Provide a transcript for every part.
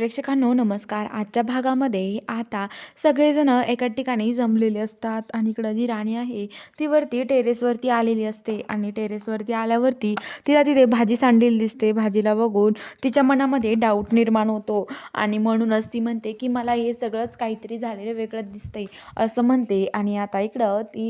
प्रेक्षकांनो नमस्कार. आजच्या भागामध्ये आता सगळेजण एका ठिकाणी जमलेले असतात आणि इकडं जी राणी आहे ती वरती टेरेसवरती आलेली असते आणि टेरेसवरती आल्यावरती तिला तिथे भाजी सांडलेली दिसते. भाजीला बघून तिच्या मनामध्ये डाऊट निर्माण होतो आणि म्हणूनच ती म्हणते की मला हे सगळंच काहीतरी झालेलं वेगळंच दिसतंय असं म्हणते. आणि आता इकडं ती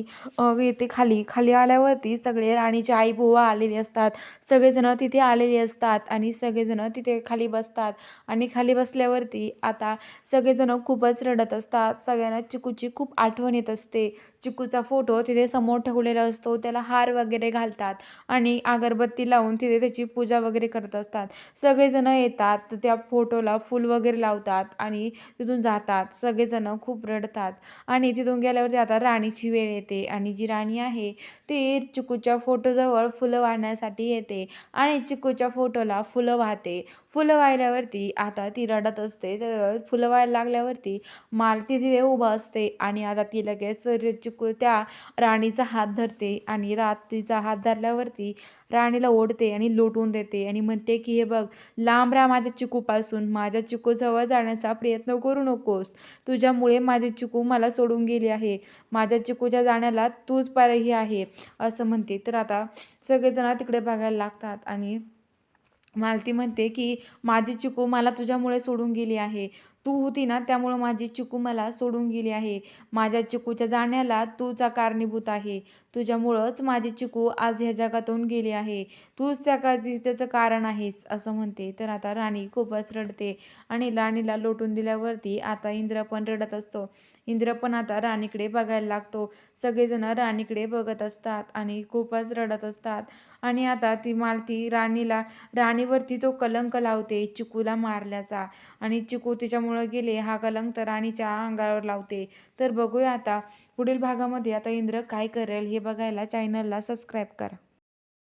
येते खाली. खाली आल्यावरती सगळे राणीचे आई बुवा आलेले असतात. सगळेजण तिथे आलेले असतात आणि सगळेजण तिथे खाली बसतात आणि खाली बसल्यावरती आता सगळेजण खूपच रडत असतात. सगळ्यांना चिकूची खूप आठवण येत असते. चिकूचा फोटो तिथे समोर ठेवलेला असतो. त्याला हार वगैरे घालतात आणि अगरबत्ती लावून तिथे त्याची पूजा वगैरे करत असतात. सगळेजण येतात त्या फोटोला फूल वगैरे लावतात आणि तिथून जातात. सगळेजण खूप रडतात आणि तिथून गेल्यावरती आता राणीची वेळ येते आणि जी राणी आहे ती चिकूच्या फोटोजवळ फुलं वाहण्यासाठी येते आणि चिकूच्या फोटोला फुलं वाहते. फुलं वाहिल्यावरती आता ती ती रडत असते. तर फुलं व्हायला लागल्यावरती मालती तिथे उभं असते आणि आता ती लगेच चिकू त्या राणीचा हात धरते आणि रात्रीचा हात धरल्यावरती राणीला ओढते आणि लोटून देते आणि म्हणते की हे बघ लांब राहा माझ्या चिकूपासून. माझ्या चिकूजवळ जाण्याचा प्रयत्न करू नकोस. तुझ्यामुळे माझी चिकू मला सोडून गेली आहे. माझ्या चिकूच्या जाण्याला तूच पारही आहे. असं म्हणते. तर आता सगळेजण तिकडे बघायला लागतात आणि मालती म्हणते की माझी चिकू मला तुझ्यामुळे सोडून गेली आहे. तू होती ना त्यामुळं माझी चिकू मला सोडून गेली आहे. माझ्या चिकूच्या जाण्याला तूचा कारणीभूत आहे. तुझ्यामुळंच माझी चिकू आज ह्या जगातून गेली आहे. तूच त्या का त्याचं कारण आहेस असं म्हणते. तर आता राणी खूपच रडते आणि राणीला लोटून दिल्यावरती आता इंद्र पण रडत असतो. इंद्र पण आता राणीकडे बघायला लागतो. सगळेजण राणीकडे बघत असतात आणि खूपच रडत असतात. आणि आता ती मालती राणीला राणीवरती तो कलंक लावते चिकूला मारल्याचा. आणि चिकू तिच्यामुळं गेले हा कलंक तर राणीच्या अंगावर लावते. तर बघूया आता पुढील भागामध्ये आता इंद्र काय करेल हे बघायला चॅनलला सबस्क्राईब करा.